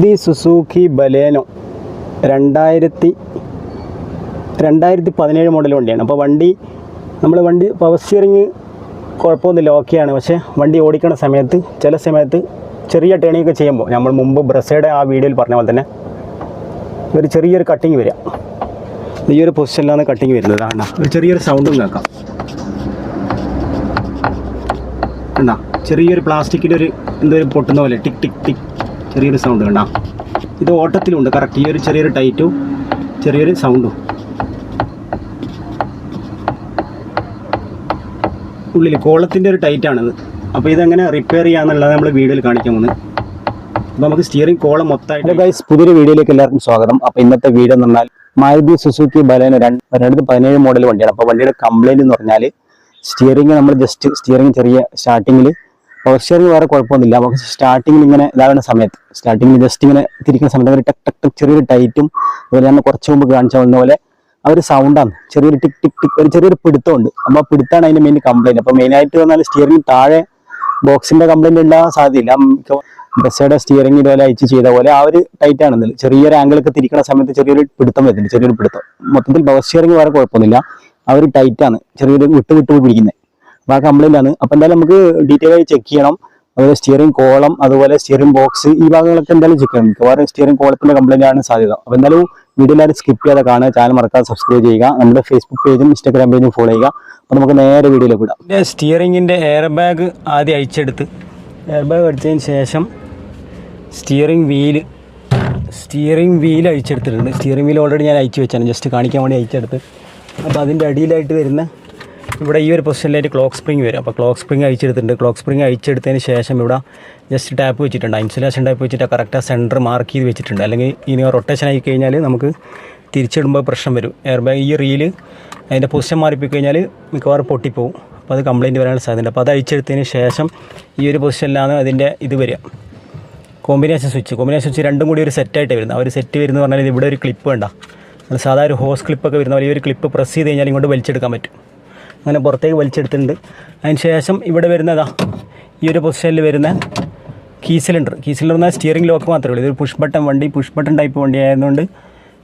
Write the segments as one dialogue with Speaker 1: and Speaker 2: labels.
Speaker 1: The Suzuki Baleno രണ്ടായിരത്തി രണ്ടായിരത്തി പതിനേഴ് മോഡൽ വണ്ടിയാണ്. അപ്പോൾ വണ്ടി നമ്മൾ വണ്ടി പവർ സ്റ്റിയറിങ് കുഴപ്പമൊന്നുമില്ല ഓക്കെയാണ് പക്ഷേ വണ്ടി ഓടിക്കണ സമയത്ത് ചില സമയത്ത് ചെറിയ ടേണിങ്ങൊക്കെ ചെയ്യുമ്പോൾ നമ്മൾ മുമ്പ് ബ്രസയുടെ ആ വീഡിയോയിൽ പറഞ്ഞ പോലെ തന്നെ ഒരു ചെറിയൊരു കട്ടിങ് വരിക. ഈ ഒരു പൊസിഷനിലാണ് കട്ടിങ് വരുന്നത്. ആണ് ഒരു ചെറിയൊരു സൗണ്ടും കേൾക്കാം. എന്നാ ചെറിയൊരു പ്ലാസ്റ്റിക്കിന്റെ ഒരു എന്തൊരു പൊട്ടുന്ന പോലെ ടിക് ടിക് ടിക്. ചെറിയൊരു സൗണ്ട് കണ്ടാ. ഇത് ഓട്ടത്തിലുണ്ട് കറക്റ്റ് ഈ ഒരു ചെറിയൊരു ടൈറ്റും ചെറിയൊരു സൗണ്ടും ഉള്ളിൽ കോളത്തിന്റെ ഒരു ടൈറ്റാണിത് അപ്പോൾ ഇതെങ്ങനെ റിപ്പയർ ചെയ്യാന്നുള്ളത് നമ്മൾ വീഡിയോയിൽ കാണിക്കാൻ പോകുന്നത്. അപ്പോൾ നമുക്ക് സ്റ്റിയറിംഗ് കോളം മൊത്തമായിട്ട് ഗൈസ് പുതിയൊരു വീഡിയോയിലേക്ക് എല്ലാവർക്കും സ്വാഗതം. അപ്പോൾ ഇന്നത്തെ വീഡിയോ എന്ന് പറഞ്ഞാൽ മാരുതി സുസുക്കി ബലേന രണ്ട് രണ്ടായിരത്തി പതിനേഴ് മോഡൽ വണ്ടിയാണ്. അപ്പോൾ വണ്ടിയുടെ കംപ്ലൈന്റ് എന്ന് പറഞ്ഞാൽ സ്റ്റിയറിംഗ് നമ്മൾ ജസ്റ്റ് സ്റ്റിയറിംഗ് ചെറിയ സ്റ്റാർട്ടിങ്ങിൽ പവർ സ്റ്റിയറിംഗ് വേറെ കുഴപ്പമൊന്നുമില്ല. നമുക്ക് സ്റ്റാർട്ടിങ്ങിൽ ഇങ്ങനെ ഇതാകുന്ന സമയത്ത്. സ്റ്റാർട്ടിങ്ങിൽ ജസ്റ്റ് ഇങ്ങനെ തിരിക്കുന്ന സമയത്ത് ഒരു ടക് ടക് ടക്ക് ചെറിയൊരു ടൈറ്റും അതുപോലെ തന്നെ കുറച്ച് മുമ്പ് കാണിച്ച പോലെ ആ ഒരു സൗണ്ടാണ് ചെറിയൊരു ടിക് ടിക് ടിക് ഒരു ചെറിയൊരു പിടുത്തമുണ്ട്. അപ്പോൾ പിടുത്താണ് അതിന്റെ മെയിൻ കംപ്ലൈന്റ് അപ്പോൾ മെയിനായിട്ട് വന്നാൽ സ്റ്റിയറിംഗ് താഴെ ബോക്സിന്റെ കംപ്ലൈന്റ് ഉണ്ടാകാൻ സാധ്യതയില്ല. ബസ്സയുടെ സ്റ്റിയറിംഗ് ഇതുപോലെ അയച്ച് ചെയ്ത പോലെ ആ ഒരു ടൈറ്റ് ആണെന്നില്ല ചെറിയൊരു ആംഗിളൊക്കെ തിരിക്കുന്ന സമയത്ത് ചെറിയൊരു പിടുത്തം വരുന്നുണ്ട്. ചെറിയൊരു പിടുത്തം. മൊത്തത്തിൽ പവർ സ്റ്റിയറിംഗ് വേറെ കുഴപ്പമൊന്നുമില്ല. ആ ഒരു ടൈറ്റാണ് ചെറിയൊരു വിട്ട് വിട്ട് പിടിക്കുന്നത് അപ്പോൾ ആ കംപ്ലൈന്റ് ആണ്. അപ്പോൾ എന്തായാലും നമുക്ക് ഡീറ്റെയിൽ ആയി ചെക്ക് ചെയ്യണം. അതുപോലെ സ്റ്റിയറിംഗ് കോളം അതുപോലെ സ്റ്റിയറിംഗ് ബോക്സ് ഈ ഭാഗങ്ങളൊക്കെ എന്തായാലും ചെക്ക് ചെയ്യണം. മിക്കവാറും സ്റ്റിയറിംഗ് കോളത്തിന്റെ കംപ്ലൈന്റ് ആണ് സാധ്യത. അപ്പോൾ എന്തായാലും വീഡിയോ എല്ലാവരും സ്കിപ്പ് ചെയ്യാതെ കാണുക ചാനൽ മറക്കാതെ സബ്സ്ക്രൈബ് ചെയ്യുക. നമ്മുടെ ഫേസ്ബുക്ക് പേജും ഇൻസ്റ്റാഗ്രാം പേജും ഫോളോ ചെയ്യുക. അപ്പോൾ നമുക്ക് നേരെ വീഡിയോയിലേക്ക് വിടാം. എന്റെ സ്റ്റിയറിങ്ങിന്റെ എയർ ബാഗ് ആദ്യം അയച്ചെടുത്ത് എയർ ബാഗ് അടിച്ചതിന് ശേഷം സ്റ്റിയറിംഗ് വീൽ സ്റ്റിയറിംഗ് വീൽ അഴിച്ചെടുത്തിട്ടുണ്ട്. സ്റ്റിയറിംഗ് വീൽ ഓൾറെഡി ഞാൻ അയച്ചു വെച്ചാണ്. ജസ്റ്റ് കാണിക്കാൻ വേണ്ടി അയച്ചെടുത്ത് അപ്പോൾ അതിന്റെ അടിയിലായിട്ട് വരുന്ന ഇവിടെ ഈ ഒരു പൊസിഷനിലേക്ക് ക്ലോക്ക് സ്പ്രിങ് വരും. അപ്പോൾ ക്ലോക്ക് സ്പ്രിങ് അയച്ചെടുത്തിട്ടുണ്ട് ക്ലോക്ക് സ്പ്രിങ് അയച്ചെടുത്തതിന് ശേഷം ഇവിടെ ജസ്റ്റ് ടാപ്പ് വെച്ചിട്ടുണ്ട്. ഇൻസുലേഷൻ ടാപ്പ് വെച്ചിട്ട് കറക്റ്റ് സെന്റർ മാർക്ക് ചെയ്ത് വെച്ചിട്ടുണ്ട്. അല്ലെങ്കിൽ ഇനി റൊട്ടേഷൻ ആയി കഴിഞ്ഞാൽ നമുക്ക് തിരിച്ചിടുമ്പോൾ പ്രശ്നം വരും. എയർ ബാഗ് ഈ റീൽ അതിന്റെ പൊസിഷൻ മാറിപ്പോയി കഴിഞ്ഞാൽ മിക്കവാറും പൊട്ടിപ്പോവും. അപ്പോൾ അത് കംപ്ലയിന്റ് വരാനുള്ള സാധ്യതയുണ്ട്. അപ്പോൾ അത് അയച്ചെടുത്തതിന് ശേഷം ഈ ഒരു പൊസിഷനിലാണ് അതിന്റെ ഇത് വരിക. കോമ്പിനേഷൻ സ്വിച്ച് കോമ്പിനേഷൻ സ്വിച്ച് രണ്ടും കൂടി ഒരു സെറ്റായിട്ട് വരുന്നത്. ആ ഒരു സെറ്റ് വരുന്നത് പറഞ്ഞാൽ ഇവിടെ ഒരു ക്ലിപ്പ് വേണ്ട സാധാരണ ഹോസ് ക്ലിപ്പൊക്കെ വരുന്ന പോലെ ഈ ഒരു ക്ലിപ്പ് പ്രസ് ചെയ്ത് കഴിഞ്ഞാൽ ഇങ്ങോട്ട് വലിച്ചെടുക്കാൻ പറ്റും. അങ്ങനെ പുറത്തേക്ക് വലിച്ചെടുത്തിട്ടുണ്ട്. അതിന് ശേഷം ഇവിടെ വരുന്നതാ ഈ ഒരു പൊസിഷനിൽ വരുന്ന കീ സിലിണ്ടർ കീ സിലിണ്ടർ എന്നാൽ സ്റ്റിയറിംഗ് ലോക്ക് മാത്രമേ ഉള്ളൂ. ഇതൊരു പുഷ് ബട്ടൺ വണ്ടി പുഷ് ബട്ടൺ ടൈപ്പ് വണ്ടി ആയതുകൊണ്ട്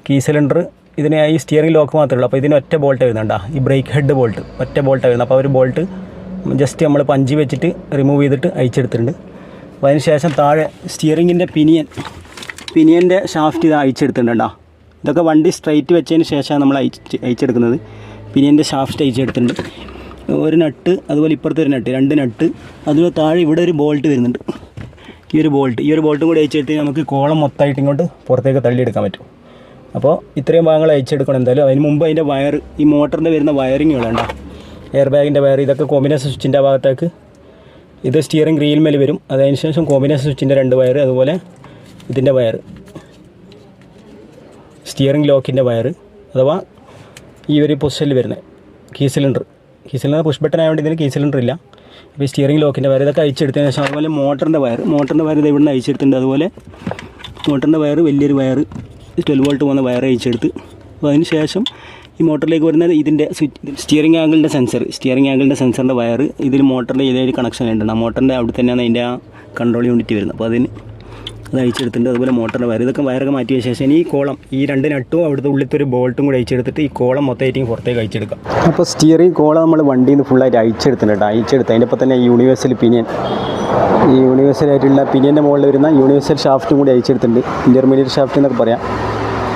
Speaker 1: കീ സിലിണ്ടർ ഇതിന് ഈ സ്റ്റിയറിംഗ് ലോക്ക് മാത്രമേ ഉള്ളൂ. അപ്പോൾ ഇതിന് ഒറ്റ ബോൾട്ട് വരുന്നുണ്ടാ ഈ ബ്രേക്ക് ഹെഡ് ബോൾട്ട് ഒറ്റ ബോൾട്ട് വരുന്നത്. അപ്പോൾ ഒരു ബോൾട്ട് ജസ്റ്റ് നമ്മൾ പഞ്ചി വെച്ചിട്ട് റിമൂവ് ചെയ്തിട്ട് അയച്ചെടുത്തിട്ടുണ്ട് അപ്പോൾ അതിന് ശേഷം താഴെ സ്റ്റിയറിങ്ങിന്റെ പിനിയൻ പിനിയന്റെ ഷാഫ്റ്റ് ഇത് അയച്ചെടുത്തിട്ടുണ്ടാ ഇതൊക്കെ വണ്ടി സ്ട്രൈറ്റ് വെച്ചതിന് ശേഷമാണ് നമ്മൾ അയച്ച് അയച്ചെടുക്കുന്നത് പിനിയന്റെ ഷാഫ്റ്റ് അയച്ചെടുത്തിട്ടുണ്ട് ഒരു നട്ട് അതുപോലെ ഇപ്പുറത്തെ ഒരു നട്ട് രണ്ട് നട്ട് അതുപോലെ താഴെ ഇവിടെ ഒരു ബോൾട്ട് വരുന്നുണ്ട്. ഈ ഒരു ബോൾട്ട് ഈ ഒരു ബോൾട്ടും കൂടി അയച്ചെടുത്ത് നമുക്ക് കോളം മൊത്തമായിട്ട് ഇങ്ങോട്ട് പുറത്തേക്ക് തള്ളിയെടുക്കാൻ പറ്റും. അപ്പോൾ ഇത്രയും ഭാഗങ്ങൾ അയച്ചെടുക്കണം എന്തായാലും. അതിന് മുമ്പ് അതിന്റെ വയർ ഈ മോട്ടറിന്റെ വരുന്ന വയറിങ് വേണ്ട എയർ ബാഗിന്റെ വയർ ഇതൊക്കെ കോമ്പിനേഷൻ സ്വിച്ചിന്റെ ഭാഗത്തേക്ക്. ഇത് സ്റ്റിയറിംഗ് ഗ്രീൽ മേൽ വരും. അതിന് ശേഷം കോമ്പിനേഷൻ സ്വിച്ചിന്റെ രണ്ട് വയർ അതുപോലെ ഇതിന്റെ വയർ സ്റ്റിയറിംഗ് ലോക്കിന്റെ വയർ അഥവാ ഈ ഒരു പൊസിഷനിൽ വരുന്നത്. Key cylinder. Key cylinder push button ആയതുകൊണ്ട് ഇതിന് കീ സിലിണ്ടർ ഇല്ല. അപ്പോൾ ഈ സ്റ്റിയറിംഗ് ലോക്കിന്റെ വയർ ഇതൊക്കെ അയച്ചെടുത്തതിന് ശേഷം അതുപോലെ മോട്ടറിന്റെ വയർ മോട്ടറിന്റെ വയർ ഇത് ഇവിടെ നിന്ന് അയച്ചെടുത്തിട്ടുണ്ട് അതുപോലെ മോട്ടറിന്റെ വയർ വലിയൊരു വയർ ട്വൽവ് വോൾട്ട് പോകുന്ന വയർ അയച്ചെടുത്ത് അപ്പോൾ അതിന് ശേഷം ഈ മോട്ടറിലേക്ക് വരുന്ന ഇതിന്റെ സ്വിച്ച് സ്റ്റിയറിംഗ് ആംഗിളിന്റെ സെൻസർ സ്റ്റിയറിംഗ് ആംഗിളിന്റെ സെൻസറിന്റെ വയർ ഇതിൽ മോട്ടറിന്റെ ഇതേ കണക്ഷൻ ഉണ്ട് ആ മോട്ടറിന്റെ അവിടെ തന്നെയാണ് അതിന്റെ ആ കൺട്രോൾ യൂണിറ്റ് വരുന്നത്. അപ്പോൾ അതിന് അത് അയച്ചെടുത്തിട്ടുണ്ട് അതുപോലെ മോട്ടറിന്റെ വയർ. ഇതൊക്കെ വയറൊക്കെ മാറ്റിയ ശേഷം ഈ കോളം ഈ രണ്ട് നട്ടും അവിടുത്തെ ഉള്ളിത്തെ ഒരു ബോൾട്ടും കൂടി അയച്ചെടുത്തിട്ട് ഈ കോളം മൊത്തമായിട്ട് പുറത്തേക്ക് അയച്ചെടുക്കാം അപ്പോൾ സ്റ്റിയറിംഗ് കോളം നമ്മൾ വണ്ടിയിൽ നിന്ന് ഫുള്ളായിട്ട് അയച്ചെടുത്തിട്ടുണ്ട് അയച്ചെടുത്ത് അതിന്റെ ഒപ്പം തന്നെ യൂണിവേഴ്സൽ പിനിയൻ ഈ യൂണിവേഴ്സൽ ആയിട്ടുള്ള പിനിയന്റെ മുകളിൽ വരുന്ന യൂണിവേഴ്സൽ ഷാഫ്റ്റും കൂടി അയച്ചെടുത്തിട്ടുണ്ട് ഇന്റർമീഡിയറ്റ് ഷാഫ്റ്റ് എന്നൊക്കെ പറയാം.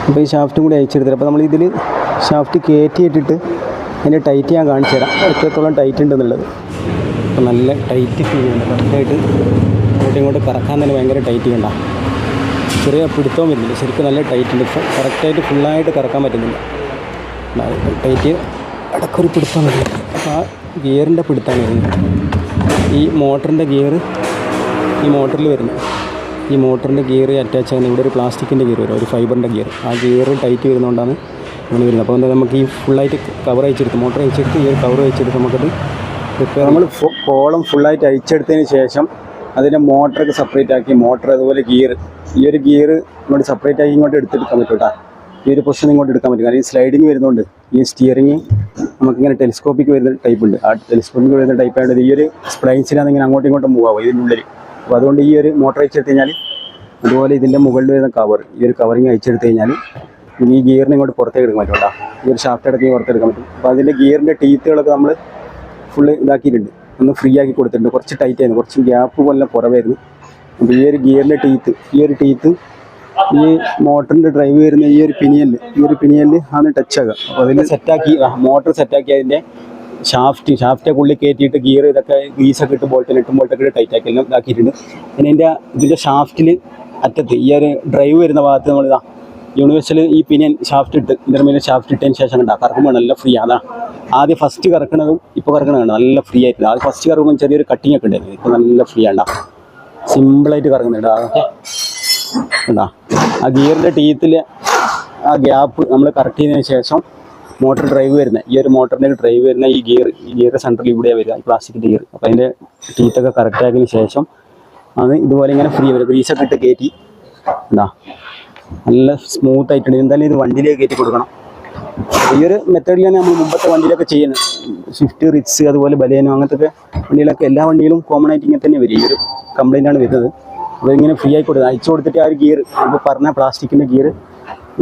Speaker 1: അപ്പോൾ ഈ ഷാഫ്റ്റും കൂടി അയച്ചെടുത്തിട്ട് അപ്പോൾ നമ്മൾ ഇതിൽ ഷാഫ്റ്റ് കയറ്റിയിട്ടിട്ട് അതിന്റെ ടൈറ്റ് ഞാൻ കാണിച്ചു തരാം. എത്രത്തോളം ടൈറ്റ് ഉണ്ടെന്നുള്ളത്. നല്ല ടൈറ്റ് ഫീൽ ചെയ്യുന്നുണ്ട് കറക്റ്റായിട്ട് അങ്ങോട്ടും ഇങ്ങോട്ട് കറക്കാൻ തന്നെ ഭയങ്കര ടൈറ്റ് ചെയ്യണ്ട ചെറിയ പിടുത്തവും വരുന്നില്ല. ശരിക്കും നല്ല ടൈറ്റ് ഉണ്ട്. കറക്റ്റായിട്ട് ഫുള്ളായിട്ട് കറക്കാൻ പറ്റുന്നില്ല. ടൈറ്റ് ഇടക്കൊരു പിടുത്തം അപ്പോൾ ആ ഗിയറിന്റെ പിടുത്താണ് വരുന്നത്. ഈ മോട്ടറിന്റെ ഗിയർ ഈ മോട്ടറിൽ വരുന്നത്. ഈ മോട്ടറിന്റെ ഗിയർ അറ്റാച്ച് ആകുന്ന ഇവിടെ ഒരു പ്ലാസ്റ്റിക്കിന്റെ ഗിയർ വരും. ഒരു ഫൈബറിന്റെ ഗിയർ. ആ ഗിയർ ടൈറ്റ് വരുന്നതുകൊണ്ടാണ് അങ്ങനെ വരുന്നത്. അപ്പോൾ എന്താ നമുക്ക് ഈ ഫുള്ളായിട്ട് കവർ അയച്ചെടുത്ത് മോട്ടർ അയച്ചെടുത്ത് ഈ ഒരു കവർ അയച്ചെടുത്ത് നമുക്കത് റിപ്പയർ നമ്മൾ കോളം ഫുള്ളായിട്ട് അയച്ചെടുത്തതിന് ശേഷം അതിന്റെ മോട്ടറൊക്കെ സെപ്പറേറ്റ് ആക്കി മോട്ടർ അതുപോലെ ഗിയർ ഈ ഒരു ഗിയർ ഇങ്ങോട്ട് സെപ്പറേറ്റ് ആക്കി ഇങ്ങോട്ട് എടുത്തെടുക്കാൻ പറ്റും കേട്ടോ. ഈ ഒരു പൊസിഷൻ ഇങ്ങോട്ട് എടുക്കാൻ പറ്റും. കാരണം ഈ സ്ലൈഡിങ് വരുന്നുണ്ട് ഈ സ്റ്റിയറിങ് നമുക്കിങ്ങനെ ടെലിസ്കോപ്പിക്ക് വരുന്ന ടൈപ്പ് ഉണ്ട്. ആ ടെലിസ്കോപ്പിക്ക് വരുന്ന ടൈപ്പ് ആയതുകൊണ്ട് ഈ ഒരു സ്പ്ലൈൻസിലാണ് ഇങ്ങനെ അങ്ങോട്ടും ഇങ്ങോട്ടും മൂവ് ഇതിനുള്ളിൽ അപ്പോൾ അതുകൊണ്ട് ഈ ഒരു മോട്ടർ അയച്ചെടുത്ത് കഴിഞ്ഞാൽ അതുപോലെ ഇതിന്റെ മുകളിൽ വരുന്ന കവർ ഈ ഒരു കവറിങ് അയച്ചെടുത്ത് കഴിഞ്ഞാൽ ഈ ഗിയറിനെ ഇങ്ങോട്ട് പുറത്തേക്ക് എടുക്കാൻ പറ്റും കേട്ടോ. ഈ ഒരു ഷാഫ്റ്റ് ഇടയ്ക്ക് പുറത്തെടുക്കാൻ പറ്റും. അപ്പോൾ അതിന്റെ ഗിയറിന്റെ ടീത്തുകളൊക്കെ നമ്മൾ ഫുള്ള് ഇതാക്കിയിട്ടുണ്ട്. ഒന്ന് ഫ്രീ ആക്കി കൊടുത്തിട്ടുണ്ട്. കുറച്ച് ടൈറ്റ് ആയിരുന്നു. കുറച്ച് ഗ്യാപ്പ് പോലെ കുറവായിരുന്നു. അപ്പോൾ ഈ ഒരു ഗിയറിന്റെ ടീത്ത് ഈ ഒരു ടീത്ത് ഈ മോട്ടറിന്റെ ഡ്രൈവ് വരുന്ന ഈ ഒരു പിനിയലിൽ ഈ ഒരു പിനിയലിൽ ആണ് ടച്ച് ആകുക അപ്പോൾ അതിൽ സെറ്റാക്കി മോട്ടർ സെറ്റാക്കി അതിന്റെ ഷാഫ്റ്റ് ഷാഫ്റ്റ് ഉള്ളിൽ കയറ്റിയിട്ട് ഗിയർ ഇതൊക്കെ ഗ്രീസൊക്കെ ഇട്ട് ബോൾട്ടിൽ എട്ടും ബോൾട്ടൊക്കെ ഇട്ട് ടൈറ്റ് ആക്കി എല്ലാം ഇതാക്കിയിട്ടുണ്ട്. പിന്നെ എന്റെ ഇതിന്റെ ഷാഫ്റ്റിൽ അറ്റത്ത് ഈ ഒരു ഡ്രൈവ് വരുന്ന ഭാഗത്ത് നമ്മൾ ഇതാ യൂണിവേഴ്സൽ ഈ പിനിയൻ ഷാഫ്റ്റ് ഇട്ട് ഇന്റർമീഡിയറ്റ് ഷാഫ്റ്റ് ഇട്ടതിന് ശേഷം ഉണ്ടാക്കാം കറക്കുമ്പോൾ നല്ല ഫ്രീ അതാണ് ആദ്യം ഫസ്റ്റ് കറക്കണതും ഇപ്പോൾ കറക്കണതാണ് നല്ല ഫ്രീ ആയിട്ട്. ആദ്യം ഫസ്റ്റ് കറക്കുമ്പോൾ ചെറിയൊരു കട്ടിങ് ഒക്കെ ഉണ്ടായിരുന്നു. ഇപ്പോൾ നല്ല ഫ്രീ ആണ്ടാ സിമ്പിളായിട്ട് കറങ്ങുന്നുണ്ട് ഉണ്ടാ ആ ഗിയറിന്റെ ടീത്തിൽ ആ ഗ്യാപ്പ് നമ്മൾ കറക്റ്റ് ചെയ്തതിന് ശേഷം മോട്ടർ ഡ്രൈവ് വരുന്ന ഈ ഒരു മോട്ടറിന്റെ ഡ്രൈവ് വരുന്ന ഈ ഗിയർ ഈ ഗിയർ സെന്ററിൽ ഇവിടെയാണ് വരിക ഈ പ്ലാസ്റ്റിക്കിന്റെ ഗിയർ അപ്പോൾ അതിന്റെ ടീത്തൊക്കെ കറക്റ്റ് ആക്കിയതിന് ശേഷം അത് ഇതുപോലെ ഇങ്ങനെ ഫ്രീ വരും. ഗ്രീസൊക്കെ ഇട്ട് കയറ്റി എന്താ നല്ല സ്മൂത്ത് ആയിട്ടുണ്ട്. എന്തായാലും ഇത് വണ്ടിയിലേക്ക് കയറ്റി കൊടുക്കണം. ഈ ഒരു മെത്തേഡിലാണ് നമ്മൾ മുമ്പത്തെ വണ്ടിയിലൊക്കെ ചെയ്യുന്നത്. സ്വിഫ്റ്റ് റിച്ച് അതുപോലെ ബലേനോ അങ്ങനത്തെ വണ്ടികളൊക്കെ എല്ലാ വണ്ടിയിലും കോമൺ ആയിട്ട് ഇങ്ങനെ തന്നെ വരും. ഈ ഒരു കംപ്ലൈന്റ് ആണ് വരുന്നത്. അപ്പോൾ ഇങ്ങനെ ഫ്രീ ആയി കൊടുക്കുക അയച്ചു കൊടുത്തിട്ട് ആ ഒരു ഗിയർ ഇപ്പോൾ പറഞ്ഞ പ്ലാസ്റ്റിക്കിന്റെ ഗിയർ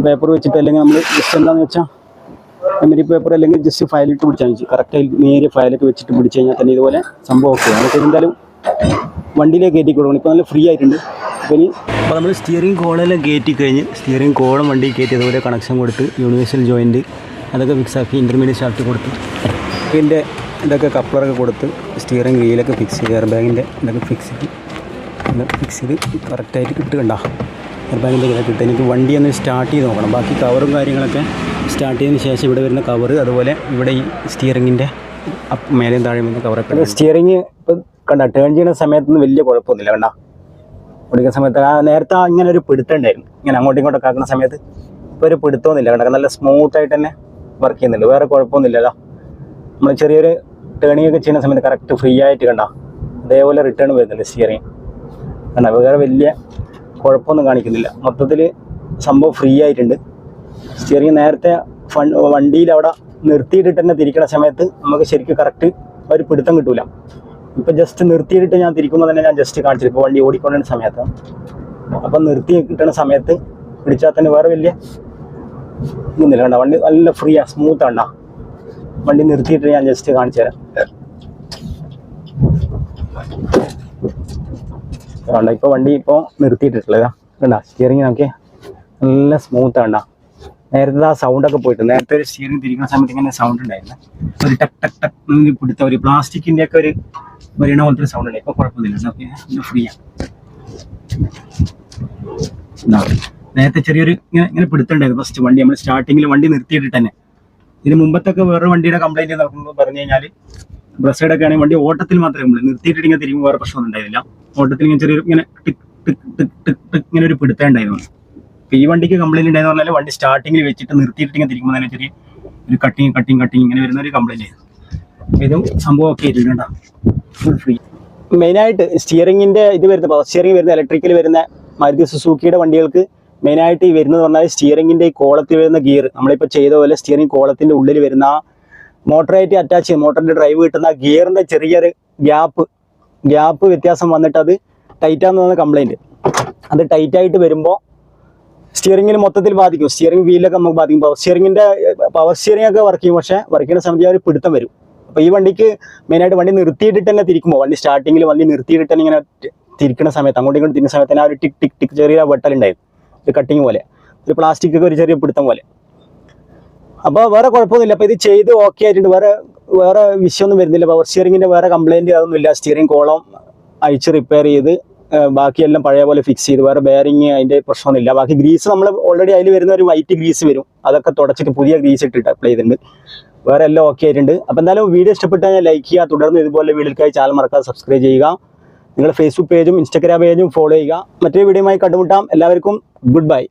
Speaker 1: പേപ്പർ വെച്ചിട്ട് അല്ലെങ്കിൽ നമ്മൾ ജസ്റ്റ് എന്താണെന്ന് വെച്ചാൽ മെമ്മറി പേപ്പർ അല്ലെങ്കിൽ ജസ്റ്റ് ഫയലിട്ട് പിടിച്ചാൽ മതി. കറക്റ്റ് നേരെ ഫയലൊക്കെ വെച്ചിട്ട് പിടിച്ചു കഴിഞ്ഞാൽ തന്നെ ഇതുപോലെ സംഭവം ഓക്കെ അതൊക്കെ എന്തായാലും വണ്ടിയിലേക്ക് കയറ്റി കൊടുക്കണം. ഇപ്പോൾ നല്ല ഫ്രീ ആയിട്ടുണ്ട്. ഇനി അപ്പോൾ നമ്മൾ സ്റ്റിയറിംഗ് കോളെല്ലാം കയറ്റി കഴിഞ്ഞ് സ്റ്റിയറിംഗ് കോളം വണ്ടി കയറ്റി അതുപോലെ കണക്ഷൻ കൊടുത്ത് യൂണിവേഴ്സൽ ജോയിന്റ് അതൊക്കെ ഫിക്സ് ആക്കി ഇന്റർമീഡിയറ്റ് ഷാഫ്റ്റ് കൊടുത്ത് ഇതിന്റെ ഇതൊക്കെ കപ്ലറൊക്കെ കൊടുത്ത് സ്റ്റിയറിംഗ് വീലൊക്കെ ഫിക്സ് ചെയ്ത് എയർ ബാഗിന്റെ ഇതൊക്കെ ഫിക്സ് ചെയ്ത് ഫിക്സ് ചെയ്ത് കറക്റ്റായിട്ട് കിട്ടുകണ്ട എയർ ബാഗിന്റെ ഇതൊക്കെ കിട്ടുക എനിക്ക് വണ്ടി ഒന്ന് സ്റ്റാർട്ട് ചെയ്ത് നോക്കണം. ബാക്കി കവറും കാര്യങ്ങളൊക്കെ സ്റ്റാർട്ട് ചെയ്തതിന് ശേഷം ഇവിടെ വരുന്ന കവർ അതുപോലെ ഇവിടെ ഈ സ്റ്റിയറിങ്ങിന്റെ മേലെയും താഴെയും വരുന്ന കവറൊക്കെ സ്റ്റിയറിങ് ഇപ്പം കണ്ട ടേൺ ചെയ്യുന്ന സമയത്തൊന്നും വലിയ കുഴപ്പമൊന്നുമില്ല കണ്ട. ഓടിക്കുന്ന സമയത്ത് ആ നേരത്തെ ഇങ്ങനെ ഒരു പിടുത്തം ഉണ്ടായിരുന്നു. ഇങ്ങനെ അങ്ങോട്ടും ഇങ്ങോട്ടൊക്കെ ആക്കുന്ന സമയത്ത് ഇപ്പോൾ ഒരു പിടുത്തമൊന്നുമില്ല കണ്ട? നല്ല സ്മൂത്ത് ആയിട്ട് തന്നെ വർക്ക് ചെയ്യുന്നുണ്ട്. വേറെ കുഴപ്പമൊന്നുമില്ലല്ലോ നമ്മൾ ചെറിയൊരു ടേണിംഗ് ഒക്കെ ചെയ്യുന്ന സമയത്ത് കറക്റ്റ് ഫ്രീ ആയിട്ട് കണ്ട? അതേപോലെ റിട്ടേൺ വരുന്നുണ്ട് സ്റ്റിയറിങ് കണ്ട? വേറെ വലിയ കുഴപ്പമൊന്നും കാണിക്കുന്നില്ല. മൊത്തത്തിൽ സംഭവം ഫ്രീ ആയിട്ടുണ്ട്. സ്റ്റിയറിങ് നേരത്തെ ഫൺ വണ്ടിയിൽ അവിടെ നിർത്തിയിട്ടിട്ട് തന്നെ തിരിക്കണ സമയത്ത് നമുക്ക് ശരിക്കും കറക്റ്റ് ഒരു പിടുത്തം കിട്ടൂല. ഇപ്പൊ ജസ്റ്റ് നിർത്തിയിട്ട് ഞാൻ തിരിക്കുമ്പോൾ തന്നെ ഞാൻ ജസ്റ്റ് കാണിച്ചില്ല ഇപ്പോൾ വണ്ടി ഓടിക്കൊണ്ടിരുന്ന സമയത്ത്. അപ്പം നിർത്തി കിട്ടുന്ന സമയത്ത് പിടിച്ചാൽ തന്നെ വേറെ വലിയ ഒന്നുമില്ല കണ്ട? വണ്ടി നല്ല ഫ്രീ ആ സ്മൂത്ത് ആണ്ടാ വണ്ടി നിർത്തിയിട്ട് ഞാൻ ജസ്റ്റ് കാണിച്ചു തരാം. കണ്ട? ഇപ്പോൾ വണ്ടി ഇപ്പോൾ നിർത്തിയിട്ടിട്ടുള്ളതാ. കണ്ട? സ്റ്റിയറിംഗ് നോക്കിയേ. നല്ല സ്മൂത്ത് ആണ്ടാ നേരത്തെ ആ സൗണ്ട് ഒക്കെ പോയിട്ട് നേരത്തെ ഒരു സ്റ്റിയറിംഗ് തിരിക്കുന്ന സമയത്ത് ഇങ്ങനെ സൗണ്ട് ഉണ്ടായിരുന്നു. ഒരു ടക് ടക് ടക് പിടുത്ത ഒരു പ്ലാസ്റ്റിക്കിന്റെ ഒക്കെ ഒരു വരണ പോലത്തെ ഒരു സൗണ്ട് ഉണ്ട് ഇപ്പൊ കുഴപ്പമൊന്നുമില്ല. ഫ്രീ ആണ്. നേരത്തെ ചെറിയൊരു ഇങ്ങനെ ഇങ്ങനെ പിടുത്തുണ്ടായിരുന്നു ഫസ്റ്റ് വണ്ടി നമ്മൾ സ്റ്റാർട്ടിങ്ങിൽ വണ്ടി നിർത്തിയിട്ട് തന്നെ. ഇതിന് മുമ്പത്തൊക്കെ വേറെ വണ്ടിയുടെ കംപ്ലൈന്റ് നോക്കുമ്പോൾ പറഞ്ഞു കഴിഞ്ഞാൽ ബ്രസൈഡ് ഒക്കെ ആണെങ്കിൽ വണ്ടി ഓട്ടത്തിൽ മാത്രമേ നമ്മൾ നിർത്തിയിട്ട് ഇങ്ങനെ തിരിയുമ്പോൾ വേറെ പ്രശ്നമൊന്നും ഉണ്ടായിരുന്നില്ല. ഓട്ടത്തിൽ ഇങ്ങനെ ചെറിയൊരു ഇങ്ങനെ ടിക് ടിക് ടിക് ടിക് ഇങ്ങനെ ഒരു പിടുത്തം ഉണ്ടായിരുന്നു. ഇപ്പൊ ഈ വണ്ടിക്ക് കംപ്ലൈന്റ് ഉണ്ടായെന്ന് പറഞ്ഞാൽ വണ്ടി സ്റ്റാർട്ടിങ്ങിൽ വെച്ചിട്ട് നിർത്തിയിട്ട് ഇങ്ങനെ തിരിക്കുമ്പോൾ തന്നെ ചെറിയ ഒരു കട്ടിങ് കട്ടിങ് കട്ടിങ് ഇങ്ങനെ വരുന്ന ഒരു കംപ്ലൈന്റ് ഇതും സംഭവം ഒക്കെ ആയിട്ടുണ്ട് ഫുൾ ഫ്രീ മെയിനായിട്ട് സ്റ്റിയറിംഗിന്റെ ഇത് വരുന്ന പവർ സ്റ്റിയറിംഗ് വരുന്ന ഇലക്ട്രിക്കൽ വരുന്ന മാരുതി സുസൂക്കിയുടെ വണ്ടികൾക്ക് മെയിനായിട്ട് ഈ വരുന്നത് പറഞ്ഞാൽ സ്റ്റിയറിംഗിന്റെ ഈ കോളത്തിൽ വരുന്ന ഗിയർ നമ്മളിപ്പോൾ ചെയ്ത പോലെ സ്റ്റിയറിംഗ് കോളത്തിന്റെ ഉള്ളിൽ വരുന്ന മോട്ടറായിട്ട് അറ്റാച്ച് ചെയ്യും മോട്ടറിന്റെ ഡ്രൈവ് കിട്ടുന്ന ആ ഗിയറിന്റെ ചെറിയൊരു ഗ്യാപ്പ് ഗ്യാപ്പ് വ്യത്യാസം വന്നിട്ട് അത് ടൈറ്റാന്ന് പറഞ്ഞ കംപ്ലൈന്റ് അത് ടൈറ്റായിട്ട് വരുമ്പോൾ സ്റ്റിയറിംഗിന് മൊത്തത്തിൽ ബാധിക്കും. സ്റ്റിയറിംഗ് വീലൊക്കെ നമുക്ക് ബാധിക്കും. പവർ സ്റ്റിയറിംഗിന്റെ പവർ സ്റ്റിയറിംഗ് ഒക്കെ വർക്ക് ചെയ്യും. പക്ഷേ വർക്ക് ചെയ്യുന്ന സമയത്ത് ഒരു പിടുത്തം വരും. അപ്പോൾ ഈ വണ്ടിക്ക് മെയിനായിട്ട് വണ്ടി നിർത്തിയിട്ടിട്ട് തന്നെ തിരിക്കുമ്പോൾ വണ്ടി സ്റ്റാർട്ടിങ്ങിൽ വണ്ടി നിർത്തിയിട്ട് തന്നെ ഇങ്ങനെ തിരിക്കുന്ന സമയത്ത് അങ്ങോട്ടും ഇങ്ങോട്ടും തിരിക്കുന്ന സമയത്ത് തന്നെ ആ ഒരു ടിക് ടിക് ടിക് ചെറിയ വെട്ടലുണ്ടായിരുന്നു ഒരു കട്ടിങ് പോലെ. ഒരു പ്ലാസ്റ്റിക് ഒക്കെ ഒരു ചെറിയ പിടുത്തം പോലെ. അപ്പോൾ വേറെ കുഴപ്പമൊന്നുമില്ല. അപ്പോൾ ഇത് ചെയ്ത് ഓക്കെ ആയിട്ടുണ്ട്. വേറെ വേറെ വിഷയമൊന്നും വരുന്നില്ല. പവർ സ്റ്റിയറിംഗിന്റെ വേറെ കംപ്ലൈന്റ് അതൊന്നുമില്ല. സ്റ്റിയറിംഗ് കോളം അഴിച്ച് റിപ്പയർ ചെയ്ത് ബാക്കിയെല്ലാം പഴയ പോലെ ഫിക്സ് ചെയ്ത് വേറെ ബെയറിങ് അതിന്റെ പ്രശ്നമൊന്നുമില്ല. ബാക്കി ഗ്രീസ് നമ്മൾ ഓൾറെഡി അതിൽ വരുന്ന ഒരു വൈറ്റ് ഗ്രീസ് വരും. അതൊക്കെ തുടച്ചിട്ട് പുതിയ ഗ്രീസ് ഇട്ടിട്ട് അപ്ലൈ ചെയ്തിട്ടുണ്ട്. വേറെ എല്ലാം ഓക്കെ ആയിട്ടുണ്ട്. അപ്പോൾ എന്തായാലും വീഡിയോ ഇഷ്ടപ്പെട്ടാൽ ലൈക്ക് ചെയ്യുക. തുടർന്ന് ഇതുപോലെ വീഡിയോക്കായി ചാനൽ മറക്കാതെ സബ്സ്ക്രൈബ് ചെയ്യുക. നിങ്ങളുടെ ഫേസ്ബുക്ക് പേജും ഇൻസ്റ്റാഗ്രാം പേജും ഫോളോ ചെയ്യുക. മറ്റേ വീഡിയോയുമായി കണ്ടുമുട്ടാം. എല്ലാവർക്കും ഗുഡ് ബൈ